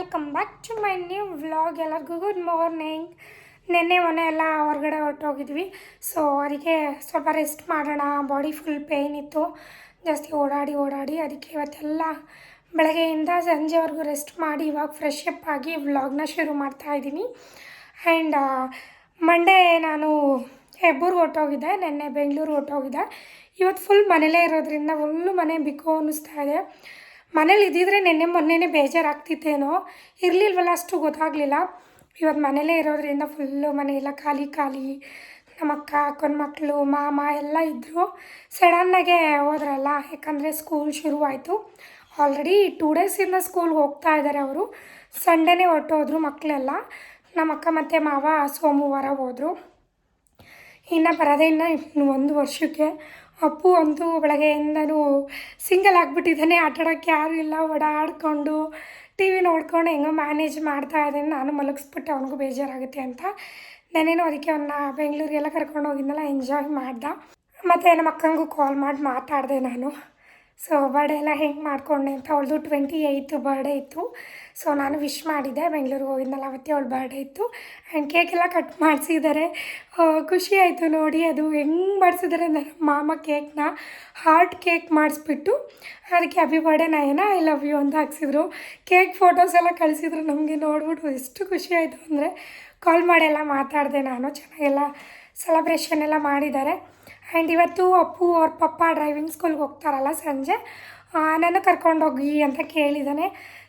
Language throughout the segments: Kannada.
Welcome back to my new vlog ಎಲ್ಲರಿಗೂ ಗುಡ್ ಮಾರ್ನಿಂಗ್ ನಿನ್ನೆ ಮೊನ್ನೆ ಎಲ್ಲ ಹೊರಗಡೆ ಹೊರಟೋಗಿದ್ವಿ. ಸೊ ಅದಕ್ಕೆ ಸ್ವಲ್ಪ ರೆಸ್ಟ್ ಮಾಡೋಣ ಬಾಡಿ ಫುಲ್ ಪೇಯ್ನ್ ಇತ್ತು. ಜಾಸ್ತಿ ಓಡಾಡಿ ಓಡಾಡಿ, ಅದಕ್ಕೆ ಇವತ್ತೆಲ್ಲ ಬೆಳಗ್ಗೆಯಿಂದ ಸಂಜೆವರೆಗೂ ರೆಸ್ಟ್ ಮಾಡಿ ಇವಾಗ ಫ್ರೆಶ್ ಅಪ್ ಆಗಿ ವ್ಲಾಗ್ನ ಶುರು ಮಾಡ್ತಾ ಇದ್ದೀನಿ. ಆ್ಯಂಡ್ ಮಂಡೇ ನಾನು ಹೆಬ್ಬೂರ್ಗೆ ಹೊರಟೋಗಿದ್ದೆ, ನಿನ್ನೆ ಬೆಂಗಳೂರು ಹೊರಟೋಗಿದ್ದೆ. ಇವತ್ತು ಫುಲ್ ಮನೇಲೇ ಇರೋದ್ರಿಂದ ಫುಲ್ಲು ಮನೆ ಬಿಕೋ ಅನ್ನಿಸ್ತಾ ಇದೆ. ಮನೇಲಿ ಇದ್ದಿದ್ರೆ ನೆನ್ನೆ ಮೊನ್ನೆನೇ ಬೇಜಾರಾಗ್ತಿತ್ತೇನೋ? ಇರಲಿಲ್ವಲ್ಲ, ಅಷ್ಟು ಗೊತ್ತಾಗಲಿಲ್ಲ. ಇವತ್ತು ಮನೇಲೇ ಇರೋದ್ರಿಂದ ಫುಲ್ಲು ಮನೆಯೆಲ್ಲ ಖಾಲಿ ಖಾಲಿ. ನಮ್ಮ ಅಕ್ಕ ಅಕ್ಕನ ಮಕ್ಕಳು ಮಾಮ ಎಲ್ಲ ಇದ್ದರು ಸಡನ್ನಾಗೆ ಹೋದ್ರಲ್ಲ, ಯಾಕಂದರೆ ಸ್ಕೂಲ್ ಶುರುವಾಯಿತು. ಆಲ್ರೆಡಿ ಟೂ ಡೇಸಿಂದ ಸ್ಕೂಲ್ಗೆ ಹೋಗ್ತಾ ಇದ್ದಾರೆ ಅವರು. ಸಂಡೇನೇ ಹೊರಟೋದ್ರು ಮಕ್ಕಳೆಲ್ಲ ನಮ್ಮ ಅಕ್ಕ ಮತ್ತು ಮಾವ ಸೋಮವಾರ ಹೋದರು. ಇನ್ನು ಬರೋದೇ ಇನ್ನು ಒಂದು ವರ್ಷಕ್ಕೆ. ಅಪ್ಪು ಅಂತೂ ಬೆಳಗ್ಗೆಯಿಂದನೂ ಸಿಂಗಲ್ ಆಗಿಬಿಟ್ಟಿದ್ದಾನೆ. ಆಟಾಡೋಕ್ಕೆ ಯಾರೂ ಇಲ್ಲ. ಓಡಾಡಿಕೊಂಡು ಟಿ ವಿ ನೋಡ್ಕೊಂಡು ಹೆಂಗೋ ಮ್ಯಾನೇಜ್ ಮಾಡ್ತಾ ಇದ್ದಾನೆ. ನಾನು ಮಲಗಿಸ್ಬಿಟ್ಟು. ಅವನಿಗೂ ಬೇಜಾರಾಗುತ್ತೆ ಅಂತ. ನಾನೇನು ಅದಕ್ಕೆ ಅವನ್ನ ಬೆಂಗಳೂರಿಗೆಲ್ಲ ಕರ್ಕೊಂಡು ಹೋಗಿದ್ನಲ್ಲ ಎಂಜಾಯ್ ಮಾಡ್ದೆ. ಮತ್ತು ನಮ್ಮ ಅಕ್ಕಂಗೂ ಕಾಲ್ ಮಾಡಿ ಮಾತಾಡಿದೆ ನಾನು. ಸೊ ಬರ್ಡೇ ಎಲ್ಲ ಹೆಂಗೆ ಮಾಡ್ಕೊಂಡೆ ಅಂತ ಅವಳದು ಟ್ವೆಂಟಿ ಏಯ್ತ್ ಬರ್ಡೇ ಇತ್ತು. ಸೊ ನಾನು ವಿಶ್ ಮಾಡಿದ್ದೆ ಬೆಂಗಳೂರಿಗೆ ಹೋಗಿದ್ನಲ್ಲ, ಅವತ್ತೇ ಅವಳು ಬರ್ಡೇ ಇತ್ತು. ಆ್ಯಂಡ್ ಕೇಕೆಲ್ಲ ಕಟ್ ಮಾಡಿಸಿದ್ದಾರೆ ಖುಷಿ ಆಯಿತು ನೋಡಿ, ಅದು ಹೆಂಗೆ ಮಾಡಿಸಿದ್ದಾರೆ ನನ್ನ ಮಾಮ ಕೇಕ್ನ ಹಾರ್ಟ್ ಕೇಕ್ ಮಾಡಿಸ್ಬಿಟ್ಟು ಅದಕ್ಕೆ happy birthday Nayana I love you ಅಂತ ಹಾಕ್ಸಿದ್ರು. ಕೇಕ್ ಫೋಟೋಸ್ ಎಲ್ಲ ಕಳಿಸಿದ್ರು ನಮಗೆ ನೋಡ್ಬಿಟ್ಟು ಎಷ್ಟು ಖುಷಿ ಆಯಿತು ಅಂದರೆ ಕಾಲ್ ಮಾಡಿ ಎಲ್ಲ ಮಾತಾಡಿದೆ ನಾನು. ಚೆನ್ನಾಗೆಲ್ಲ ಸೆಲೆಬ್ರೇಷನ್ ಎಲ್ಲ ಮಾಡಿದ್ದಾರೆ. ಆ್ಯಂಡ್ ಇವತ್ತು ಅಪ್ಪು ಅವ್ರ ಪಪ್ಪ ಡ್ರೈವಿಂಗ್ ಸ್ಕೂಲ್ಗೆ ಹೋಗ್ತಾರಲ್ಲ ಸಂಜೆ ನನ್ನ ಕರ್ಕೊಂಡೋಗಿ ಅಂತ ಕೇಳಿದ್ದಾನೆ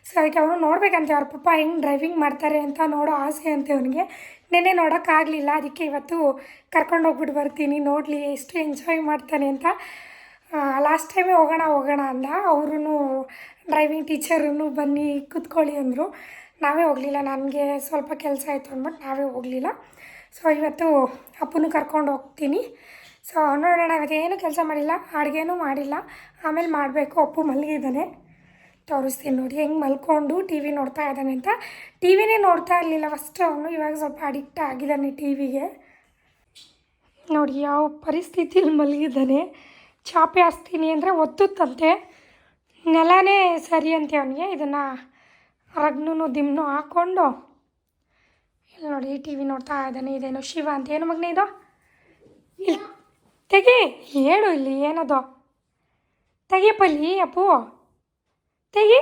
ಸೊ ಅದಕ್ಕೆ ಅವನು ನೋಡಬೇಕಂತೆ, ಅವ್ರ ಪಪ್ಪ ಹೆಂಗೆ ಡ್ರೈವಿಂಗ್ ಮಾಡ್ತಾರೆ ಅಂತ ನೋಡೋ ಆಸೆ ಅಂತೆ ಅವನಿಗೆ. ನೆನ್ನೆ ನೋಡೋಕ್ಕಾಗಲಿಲ್ಲ ಅದಕ್ಕೆ ಇವತ್ತು ಕರ್ಕೊಂಡೋಗ್ಬಿಟ್ಟು ಬರ್ತೀನಿ, ನೋಡಲಿ, ಎಷ್ಟು ಎಂಜಾಯ್ ಮಾಡ್ತಾನೆ ಅಂತ. ಲಾಸ್ಟ್ ಟೈಮೇ ಹೋಗೋಣ ಹೋಗೋಣ ಅಂದ. ಅವರು ಡ್ರೈವಿಂಗ್ ಟೀಚರೂ ಬನ್ನಿ, ಕೂತ್ಕೊಳ್ಳಿ ಅಂದರು. ನಾವೇ ಹೋಗಲಿಲ್ಲ, ನನಗೆ ಸ್ವಲ್ಪ ಕೆಲಸ ಆಯಿತು ಅಂದ್ಬಿಟ್ಟು ನಾವೇ ಹೋಗಲಿಲ್ಲ. ಸೊ ಇವತ್ತು ಅಪ್ಪನೂ ಕರ್ಕೊಂಡು ಹೋಗ್ತೀನಿ. ಸೊ ನೋಡೋಣ ಏನು ಕೆಲಸ ಮಾಡಿಲ್ಲ, ಅಡುಗೆನೂ ಮಾಡಿಲ್ಲ. ಆಮೇಲೆ ಮಾಡಬೇಕು, ಅಪ್ಪು ಮಲಗಿದ್ದಾನೆ. ತೋರಿಸ್ತೀನಿ ನೋಡಿ, ಹೆಂಗೆ ಮಲ್ಕೊಂಡು ಟಿ ವಿ ನೋಡ್ತಾ ಇದ್ದಾನೆ ಅಂತ. ಟಿ ವಿನೇ ನೋಡ್ತಾ ಇರಲಿಲ್ಲ ಫಸ್ಟ್ ಅವನು, ಇವಾಗ ಸ್ವಲ್ಪ ಅಡಿಕ್ಟ್ ಆಗಿದ್ದಾನೆ ಟಿ ವಿಗೆ ನೋಡಿ, ಯಾವ ಪರಿಸ್ಥಿತಿಯಲ್ಲಿ ಮಲಗಿದ್ದಾನೆ. ಚಾಪೆ ಹಾಸ್ತೀನಿ ಅಂದರೆ ಒತ್ತುತ್ತಂತೆ. ನೆಲನೇ ಸರಿ ಅಂತೆ ಅವನಿಗೆ, ಇದನ್ನು ರಗ್ನೂ ದಿಮ್ನು ಹಾಕ್ಕೊಂಡು ಇಲ್ಲಿ ನೋಡಿ ಟಿ ವಿ ನೋಡ್ತಾ ಇದ್ದಾನೆ, ಇದೇನು ಶಿವ ಅಂತ. ಏನು ಮಗನೇ ಇದು? ಇಲ್ಲಿ ತೆಗಿ, ಹೇಳು ಇಲ್ಲಿ ಏನದು? ತೆಗಿಯಪ್ಪಲ್ಲಿ ಅಪ್ಪು. ತೆಗಿ.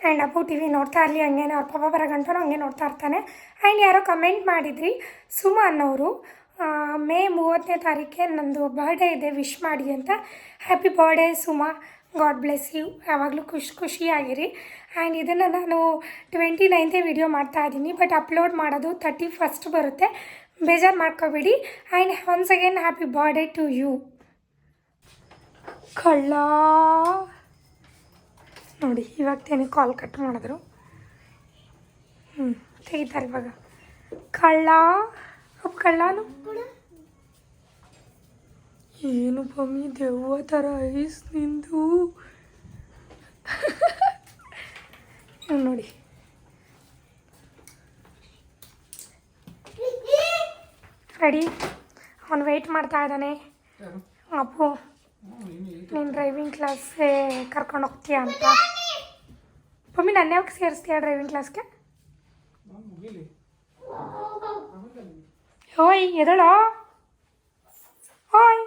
ಆ್ಯಂಡ್ ಅಪ್ಪು ಟಿ ವಿ ನೋಡ್ತಾ ಇರಲಿ ಹಂಗೇನೆ ಅವ್ರ ಪಾಪ ಬರೋ ಗಂಟನೂ ಹಂಗೆ ನೋಡ್ತಾ ಇರ್ತಾನೆ. ಆ್ಯಂಡ್ ಯಾರೋ ಕಮೆಂಟ್ ಮಾಡಿದ್ರಿ, ಸುಮಾ ಅನ್ನೋರು ಮೇ ಮೂವತ್ತನೇ ತಾರೀಕೆ ನಂದು ಬರ್ಡೇ ಇದೆ ವಿಶ್ ಮಾಡಿ ಅಂತ. Happy birthday Suma. God bless you. ಯಾವಾಗಲೂ ಖುಷಿ ಖುಷಿಯಾಗಿರಿ. ಆ್ಯಂಡ್ ಇದನ್ನು ನಾನು ಟ್ವೆಂಟಿ ನೈನ್ತೇ ವಿಡಿಯೋ ಮಾಡ್ತಾ ಇದ್ದೀನಿ. ಬಟ್ ಅಪ್ಲೋಡ್ ಮಾಡೋದು ತರ್ಟಿ ಫಸ್ಟ್ ಬರುತ್ತೆ. ಬೇಜಾರು ಮಾಡ್ಕೋಬೇಡಿ. And once again happy birthday to you. ಕಳ್ಳ. ನೋಡಿ, ಇವಾಗ ತೇನೆ ಕಾಲ್ ಕಟ್ ಮಾಡಿದ್ರು. ಹ್ಞೂ ತೆಗಿತಾರೆ ಇವಾಗ ಕಳ್ಳ. ಕಳ್ಳನು. ಏನು ಬಮ್ಮಿ ದೆವ್ವ ಥರ ಐಸ್ ನಿಂದು. ನೋಡಿ. ರೆಡಿ? ಅವನು ವೆಯ್ಟ್ ಮಾಡ್ತಾ ಇದ್ದಾನೆ. ಅಪ್ಪು ನೀನು ಡ್ರೈವಿಂಗ್ ಕ್ಲಾಸ್ಗೆ ಕರ್ಕೊಂಡು ಹೋಗ್ತೀಯ ಅಂತ. ಮಮ್ಮಿ ನನ್ನ ಯಾವಾಗ ಸೇರಿಸ್ತೀಯ ಡ್ರೈವಿಂಗ್ ಕ್ಲಾಸ್ಗೆ ಓಯ್ ಎದಳೋ? ಓಯ್.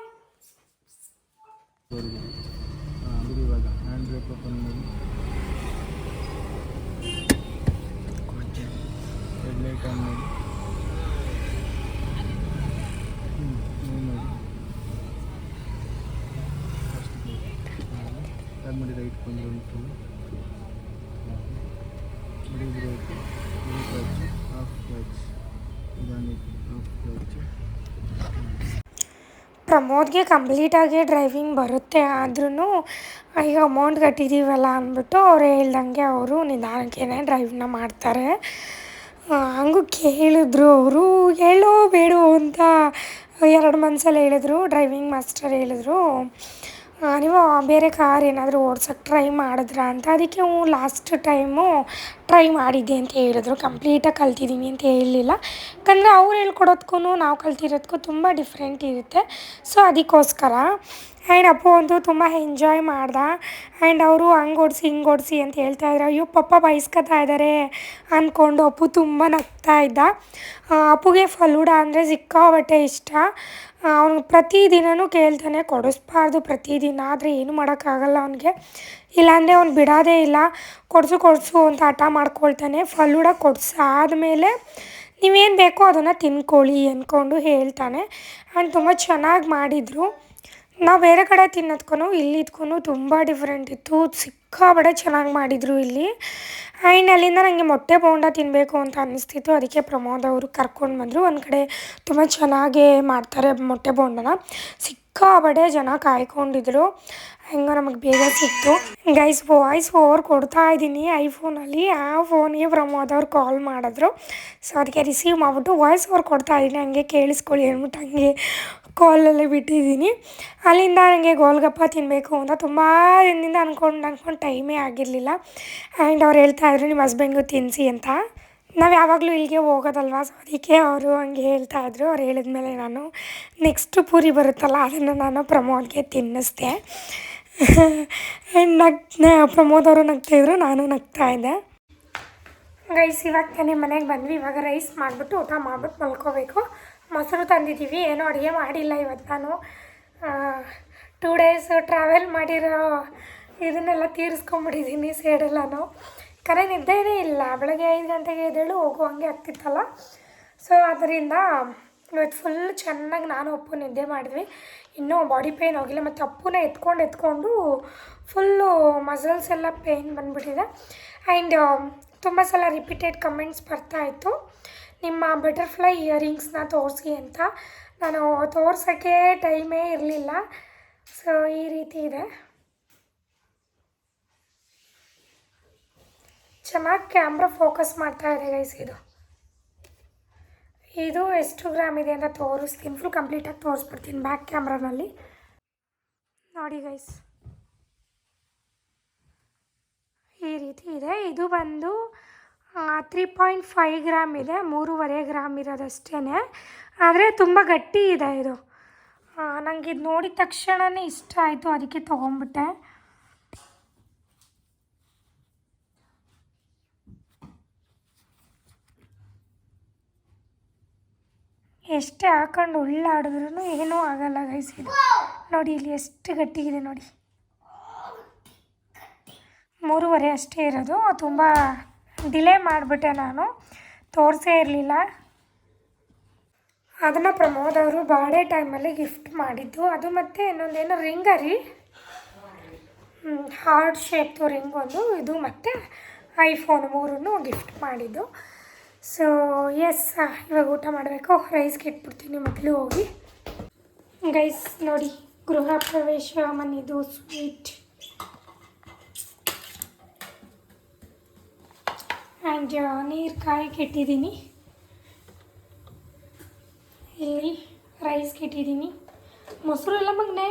ಬಿಡಿ ಇವಾಗ ಹ್ಯಾಂಡ್ ಬ್ರೇಕ್ ಓಪನ್ ಮಾಡಿ ಹೆಡ್ಲೈಟ್ ಆನ್ ಮಾಡಿ ಹ್ಞೂ ನೀವು ನೋಡಿ ಅದು ಮಾಡಿ ರೈಟ್ ಬಂದು ಒಂದು ಫುಲ್ ಬಿಡಿ ಬ್ರೇಕ್ ಬಿಡಿ ಕ್ಲಚ್ ಆಫ್ ಕ್ಲಚ್ ನಿಧಾನಕ್ಕೆ ಆಫ್ ಕ್ಲಚ್ ಪ್ರಮೋದ್ಗೆ ಕಂಪ್ಲೀಟಾಗಿ ಡ್ರೈವಿಂಗ್ ಬರುತ್ತೆ ಆದ್ರೂ ಈಗ ಅಮೌಂಟ್ ಕಟ್ಟಿದ್ದೀವಲ್ಲ ಅಂದ್ಬಿಟ್ಟು ಅವ್ರು ಹೇಳ್ದಂಗೆ ಅವರು ನಿಧಾನಕ್ಕೇ ಡ್ರೈವ್ನ ಮಾಡ್ತಾರೆ. ಹಂಗು ಕೇಳಿದ್ರು ಅವರು ಹೇಳೋ ಬೇಡೋ ಅಂತ ಎರಡು ಮನ್ಸಲ್ಲಿ ಹೇಳಿದ್ರು, ಡ್ರೈವಿಂಗ್ ಮಾಸ್ಟರ್ ಹೇಳಿದ್ರು. ನೀವು ಬೇರೆ ಕಾರ್ ಏನಾದರೂ ಓಡ್ಸೋಕ್ಕೆ ಟ್ರೈ ಮಾಡಿದ್ರಾ ಅಂತ? ಅದಕ್ಕೆ ಹ್ಞೂ ಲಾಸ್ಟ್ ಟೈಮು ಟ್ರೈ ಮಾಡಿದ್ದೆ ಅಂತ ಹೇಳಿದ್ರು. ಕಂಪ್ಲೀಟಾಗಿ ಕಲ್ತಿದ್ದೀನಿ ಅಂತ ಹೇಳಲಿಲ್ಲ ಯಾಕಂದರೆ ಅವ್ರು ಹೇಳ್ಕೊಡೋದ್ಕೂ ನಾವು ಕಲ್ತಿರೋದಕ್ಕೂ ತುಂಬ ಡಿಫ್ರೆಂಟ್ ಇರುತ್ತೆ. ಸೊ ಅದಕ್ಕೋಸ್ಕರ ಆ್ಯಂಡ್ ಅಪ್ಪು ಅಂತೂ ತುಂಬ ಎಂಜಾಯ್ ಮಾಡ್ದ. ಆ್ಯಂಡ್ ಅವರು ಹಂಗೆ ಓಡಿಸಿ, ಹಿಂಗೆ ಓಡಿಸಿ ಅಂತ ಹೇಳ್ತಾ ಇದ್ರು. ಅಯ್ಯೋ ಪಪ್ಪ ಬೈಸ್ಕೊತಾ ಇದ್ದಾರೆ ಅಂದ್ಕೊಂಡು ಅಪ್ಪು ತುಂಬ ನಗ್ತಾ ಇದ್ದ. ಅಪ್ಪುಗೆ ಫಲೂಡ ಅಂದರೆ ಸಿಕ್ಕಾಬಟ್ಟೆ ಇಷ್ಟ. ಅವನು ಪ್ರತಿದಿನವೂ ಕೇಳ್ತಾನೆ, ಕೊಡಿಸ್ಬಾರ್ದು ಪ್ರತಿದಿನ, ಆದರೆ ಏನು ಮಾಡೋಕ್ಕಾಗಲ್ಲ ಅವನಿಗೆ. ಇಲ್ಲಾಂದರೆ ಅವ್ನು ಬಿಡೋದೇ ಇಲ್ಲ. ಕೊಡಿಸು ಕೊಡಿಸು ಅಂತ ಹಠ ಮಾಡ್ಕೊಳ್ತಾನೆ. ಫಲೂಡ ಕೊಡಿಸಾದ್ಮೇಲೆ ನೀವೇನು ಬೇಕೋ ಅದನ್ನು ತಿನ್ಕೊಳ್ಳಿ ಅಂದ್ಕೊಂಡು ಹೇಳ್ತಾನೆ. ಆ್ಯಂಡ್ ತುಂಬ ಚೆನ್ನಾಗಿ ಮಾಡಿದರು. ನಾವು ಬೇರೆ ಕಡೆ ತಿನ್ನೋದ್ಕೂ ಇಲ್ಲಿ ಇದ್ಕೂ ತುಂಬ ಡಿಫ್ರೆಂಟ್ ಇತ್ತು. ಸಿಕ್ಕಾಪಟ್ಟೆ ಚೆನ್ನಾಗಿ ಮಾಡಿದರು ಇಲ್ಲಿ. ಆ್ಯಂಡ್ ಅಲ್ಲಿಂದ ನನಗೆ ಮೊಟ್ಟೆ ಬೋಂಡ ತಿನ್ನಬೇಕು ಅಂತ ಅನ್ನಿಸ್ತಿತ್ತು. ಅದಕ್ಕೆ ಪ್ರಮೋದ್ ಅವರು ಕರ್ಕೊಂಡು ಬಂದರು. ಒಂದು ಕಡೆ ತುಂಬ ಚೆನ್ನಾಗೇ ಮಾಡ್ತಾರೆ ಮೊಟ್ಟೆ ಬೋಂಡನ. ಸಿಕ್ಕಾಬಡೆ ಜನ ಕಾಯ್ಕೊಂಡಿದ್ರು. ಹೆಂಗೋ ನಮಗೆ ಬೇಗ ಸಿಕ್ತು. ಗೈಸ್ ವಾಯ್ಸ್ ಓವರ್ ಕೊಡ್ತಾ ಇದ್ದೀನಿ. ಐಫೋನಲ್ಲಿ ಆ ಫೋನ್ಗೆ ಪ್ರಮೋದ್ ಅವ್ರು ಕಾಲ್ ಮಾಡಿದ್ರು. ಸೊ ಅದಕ್ಕೆ ರಿಸೀವ್ ಮಾಡಿಬಿಟ್ಟು ವಾಯ್ಸ್ ಓವರ್ ಕೊಡ್ತಾ ಇದ್ದೀನಿ. ಹಂಗೆ ಕೇಳಿಸ್ಕೊಳ್ಳಿ ಅಂದ್ಬಿಟ್ಟು ಹಂಗೆ ಕಾಲಲ್ಲಿ ಬಿಟ್ಟಿದ್ದೀನಿ. ಅಲ್ಲಿಂದ ನನಗೆ ಗೋಲ್ಗಪ್ಪ ತಿನ್ನಬೇಕು ಅಂತ ತುಂಬ ದಿನದಿಂದ ಅಂದ್ಕೊಂಡು ಅಂದ್ಕೊಂಡು ಟೈಮೇ ಆಗಿರಲಿಲ್ಲ. ಆ್ಯಂಡ್ ಅವ್ರು ಹೇಳ್ತಾ ಇದ್ರು, ನಿಮ್ಮ ಹಸ್ಬೆಂಡ್ಗೂ ತಿನ್ನಿಸಿ ಅಂತ. ನಾವು ಯಾವಾಗಲೂ ಇಲ್ಲಿಗೆ ಹೋಗೋದಲ್ವಾ? ಸೊ ಅದಕ್ಕೆ ಅವರು ಹಂಗೆ ಹೇಳ್ತಾ ಇದ್ರು. ಅವ್ರು ಹೇಳಿದ್ಮೇಲೆ ನಾನು ನೆಕ್ಸ್ಟ್ ಪೂರಿ ಬರುತ್ತಲ್ಲ, ಅದನ್ನು ನಾನು ಪ್ರಮೋದ್ಗೆ ತಿನ್ನಿಸ್ದೆ. ನಗ್ ಪ್ರಮೋದ್ ಅವರು ನಗ್ತಾಯಿದ್ರು ನಾನು ನಗ್ತಾ ಇದ್ದೆ. ರೈಸ್ ಇವಾಗ ತಾನೇ ಮನೆಗೆ ಬಂದ್ವಿ. ಇವಾಗ ರೈಸ್ ಮಾಡಿಬಿಟ್ಟು ಊಟ ಮಾಡ್ಬಿಟ್ಟು ಮಲ್ಕೋಬೇಕು. ಮೊಸರು ತಂದಿದ್ದೀವಿ ಏನೂ ಅಡುಗೆ ಮಾಡಿಲ್ಲ ಇವತ್ತು ನಾನು. ಟೂ ಡೇಸ್ ಟ್ರಾವೆಲ್ ಮಾಡಿರೋ ಇದನ್ನೆಲ್ಲ ತೀರಿಸ್ಕೊಂಬಿಟ್ಟಿದ್ದೀನಿ ಸೇಡೆಲ್ಲನೂ ಕರೆ ನಿದ್ದೆನೇ ಇಲ್ಲ. ಬೆಳಗ್ಗೆ ಐದು ಗಂಟೆಗೆ ಎದ್ದೇಳು, ಹೋಗೋ, ಹಂಗೆ ಆಗ್ತಿತ್ತಲ್ಲ? ಸೊ ಅದರಿಂದ ಇವತ್ತು ಫುಲ್ ಚೆನ್ನಾಗಿ ನಾನು ಅಪ್ಪು ನಿದ್ದೆ ಮಾಡಿದ್ವಿ. ಇನ್ನೂ ಬಾಡಿ ಪೇಯ್ನ್ ಹೋಗಿಲ್ಲ. ಮತ್ತು ಅಪ್ಪುನ ಎತ್ಕೊಂಡು ಎತ್ಕೊಂಡು ಫುಲ್ಲು ಮಸಲ್ಸ್ ಎಲ್ಲ ಪೇಯ್ನ್ ಬಂದುಬಿಟ್ಟಿದೆ. ಆ್ಯಂಡ್ ತುಂಬ ಸಲ ರಿಪೀಟೆಡ್ ಕಮೆಂಟ್ಸ್ ಬರ್ತಾಯಿತ್ತು ನಿಮ್ಮ ಬಟರ್ಫ್ಲೈ ಇಯರಿಂಗ್ಸ್ನ ತೋರಿಸಿ ಅಂತ. ನಾನು ತೋರ್ಸೋಕ್ಕೆ ಟೈಮೇ ಇರಲಿಲ್ಲ. ಸೊ ಈ ರೀತಿ ಇದೆ. ಚೆನ್ನಾಗಿ ಕ್ಯಾಮ್ರಾ ಫೋಕಸ್ ಮಾಡ್ತಾ ಇದೆ ಗೈಸ್ ಇದು. ಇದು ಎಷ್ಟು ಗ್ರಾಮ್ ಇದೆ ಅಂತ ತೋರಿಸ್ತೀನಿ. ಫುಲ್ ಕಂಪ್ಲೀಟಾಗಿ ತೋರಿಸ್ಬಿಡ್ತೀನಿ ಬ್ಯಾಕ್ ಕ್ಯಾಮ್ರಾನಲ್ಲಿ ನೋಡಿ ಗೈಸ್ ಈ ರೀತಿ ಇದೆ. ಇದು ಬಂದು ತ್ರೀ ಪಾಯಿಂಟ್ ಫೈವ್ ಗ್ರಾಮ್ ಇದೆ. ಮೂರುವರೆ ಗ್ರಾಮ್ ಇರೋದಷ್ಟೇ ಆದರೆ ತುಂಬ ಗಟ್ಟಿ ಇದೆ ಇದು. ನನಗೆ ಇದು ನೋಡಿದ ತಕ್ಷಣವೇ ಇಷ್ಟ ಆಯಿತು. ಅದಕ್ಕೆ ತೊಗೊಂಬಿಟ್ಟೆ ಎಷ್ಟೇ ಹಾಕೊಂಡು ಉಳ್ಳಾಡಿದ್ರೂ ಏನೂ ಆಗಲ್ಲ ಗೈಸ್ ಇದು. ನೋಡಿ ಇಲ್ಲಿ ಎಷ್ಟು ಗಟ್ಟಿಗಿದೆ ನೋಡಿ. ಮೂರುವರೆ ಅಷ್ಟೇ ಇರೋದು. ತುಂಬ ಡಿಲೇ ಮಾಡಿಬಿಟ್ಟೆ ನಾನು. ತೋರಿಸೇ ಇರಲಿಲ್ಲ. ಅದನ್ನು ಪ್ರಮೋದ್ ಅವರು ಬರ್ಡೇ ಟೈಮಲ್ಲಿ ಗಿಫ್ಟ್ ಮಾಡಿದ್ದು. ಅದು ಮತ್ತು ಇನ್ನೊಂದೇನು ರಿಂಗರಿ ಹಾರ್ಟ್ ಶೇಪ್ದು ರಿಂಗ್ ಒಂದು. ಇದು ಮತ್ತು ಐಫೋನ್ ಮೂರನ್ನು ಗಿಫ್ಟ್ ಮಾಡಿದ್ದು. ಸೊ ಎಸ್ ಇವಾಗ ಊಟ ಮಾಡಬೇಕು. ರೈಸ್ಗೆ ಇಟ್ಬಿಡ್ತೀನಿ ಮೊದಲು ಹೋಗಿ. ಗೈಸ್ ನೋಡಿ, ಗೃಹ ಪ್ರವೇಶ, ಮನೆದು ಸ್ವೀಟ್ ಆ್ಯಂಡ್ ನೀರು ಕಾಯಕ್ಕೆ ಇಟ್ಟಿದ್ದೀನಿ. ಇಲ್ಲಿ ರೈಸ್ಗೆ ಇಟ್ಟಿದ್ದೀನಿ. ಮೊಸರು ಎಲ್ಲ ಮಗನೆ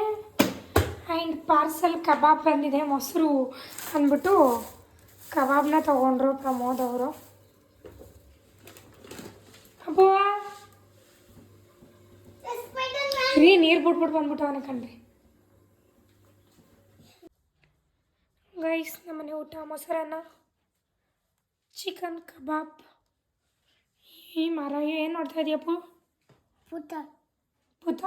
ಆ್ಯಂಡ್ ಪಾರ್ಸಲ್ ಕಬಾಬ್ ಬಂದಿದೆ ಮೊಸರು ಅಂದ್ಬಿಟ್ಟು ಕಬಾಬ್ನ ತೊಗೊಂಡ್ರು ಪ್ರಮೋದ್ ಅವರು. ಅಬ್ಬವ್ವ ರೀ ನೀರು ಬಿಟ್ಬಿಟ್ಟು ಬಂದ್ಬಿಟ್ಟು ಅವನ ಕಣ್ರಿ ಗೈಸ್ ನಮ್ಮನೆ ಊಟ ಮೊಸರನ್ನ ಚಿಕನ್ ಕಬಾಬ್ ಈ ಮರ ಏನು ನೋಡ್ತಾ ಇದೆಯಪ್ಪು ಪುಟ್ಟ ಪುತ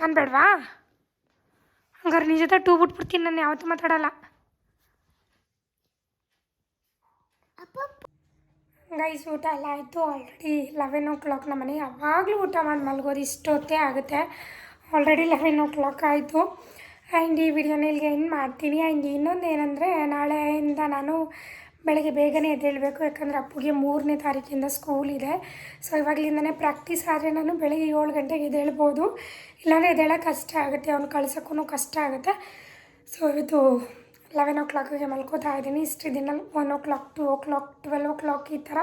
ನಾನು ಬೇಡವಾ? ಹಂಗಾರೆ ನಿಜ ಜೊತೆ ಟೂ ಬಿಟ್ಬಿಡ್ತೀನಿ, ನಾನು ಯಾವತ್ತೂ ಮಾತಾಡಲ್ಲ. ಗೈಸ್ ಊಟ ಎಲ್ಲ ಆಯಿತು. ಆಲ್ರೆಡಿ ಲೆವೆನ್ ಓ ಕ್ಲಾಕ್ ನಮ್ಮ ಮನೆಗೆ ಯಾವಾಗಲೂ ಊಟ ಮಾಡಿ ಮಲ್ಗೋದು ಇಷ್ಟೊತ್ತೇ ಆಗುತ್ತೆ. ಆಲ್ರೆಡಿ ಲೆವೆನ್ ಓ ಕ್ಲಾಕ್ ಆಯಿತು. ಆ್ಯಂಡ್ ಈ ವಿಡಿಯೋನ ಇಲ್ಲಿಗೆ ಎಂಡ್ ಮಾಡ್ತೀನಿ. ಆ್ಯಂಡ್ ಇನ್ನೊಂದು ಏನಂದರೆ, ನಾಳೆಯಿಂದ ನಾನು ಬೆಳಗ್ಗೆ ಬೇಗನೆ ಎದ್ದೇಳಬೇಕು, ಯಾಕಂದರೆ ಅಪ್ಪುಗೆ ಮೂರನೇ ತಾರೀಕಿಂದ ಸ್ಕೂಲ್ ಇದೆ. ಸೊ ಇವಾಗಲಿಂದನೇ ಪ್ರಾಕ್ಟೀಸ್ ಆದರೆ ನಾನು ಬೆಳಗ್ಗೆ ಏಳು ಗಂಟೆಗೆ ಎದ್ದೇಳ್ಬೋದು. ಇಲ್ಲಾಂದರೆ ಎದ್ದೇಳೋ ಕಷ್ಟ ಆಗುತ್ತೆ, ಅವ್ನು ಕಳ್ಸೋಕ್ಕೂ ಕಷ್ಟ ಆಗುತ್ತೆ. ಸೊ ಇವತ್ತು ಲೆವೆನ್ ಓ ಕ್ಲಾಕಿಗೆ ಮಲ್ಕೋತಾ ಇದ್ದೀನಿ. ಇಷ್ಟು ದಿನ one o'clock two o'clock twelve o'clock ಈ ಥರ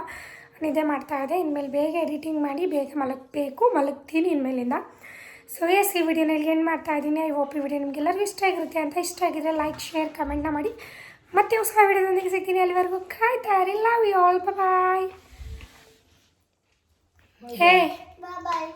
ನಿದ್ದೆ ಮಾಡ್ತಾ ಇದೆ. ಇನ್ಮೇಲೆ ಬೇಗ ಎಡಿಟಿಂಗ್ ಮಾಡಿ ಬೇಗ ಮಲಗಬೇಕು, ಮಲಗ್ತೀನಿ ಇನ್ಮೇಲಿಂದ. ಸೊ ಎಸ್ ಈ ವಿಡಿಯೋನಲ್ಲಿ ಏನು ಮಾಡ್ತಾ ಇದ್ದೀನಿ. ಐ ಹೋಪ್ ಈ ವಿಡಿಯೋ ನಿಮಗೆಲ್ಲರಿಗೂ ಇಷ್ಟ ಆಗಿರುತ್ತೆ. ಅಂತ ಇಷ್ಟ ಆಗಿದ್ರೆ ಲೈಕ್ ಶೇರ್ ಕಮೆಂಟ್ನ ಮಾಡಿ. ಮತ್ತೆ ಹೊಸ ವಿಡಿಯೋದೊಂದಿಗೆ ಸಿಗ್ತೀನಿ ಅಲ್ಲಿವರೆಗೂ. ಕಾಯ್ತಾ ಇರಿ. Love you all bye hey bye.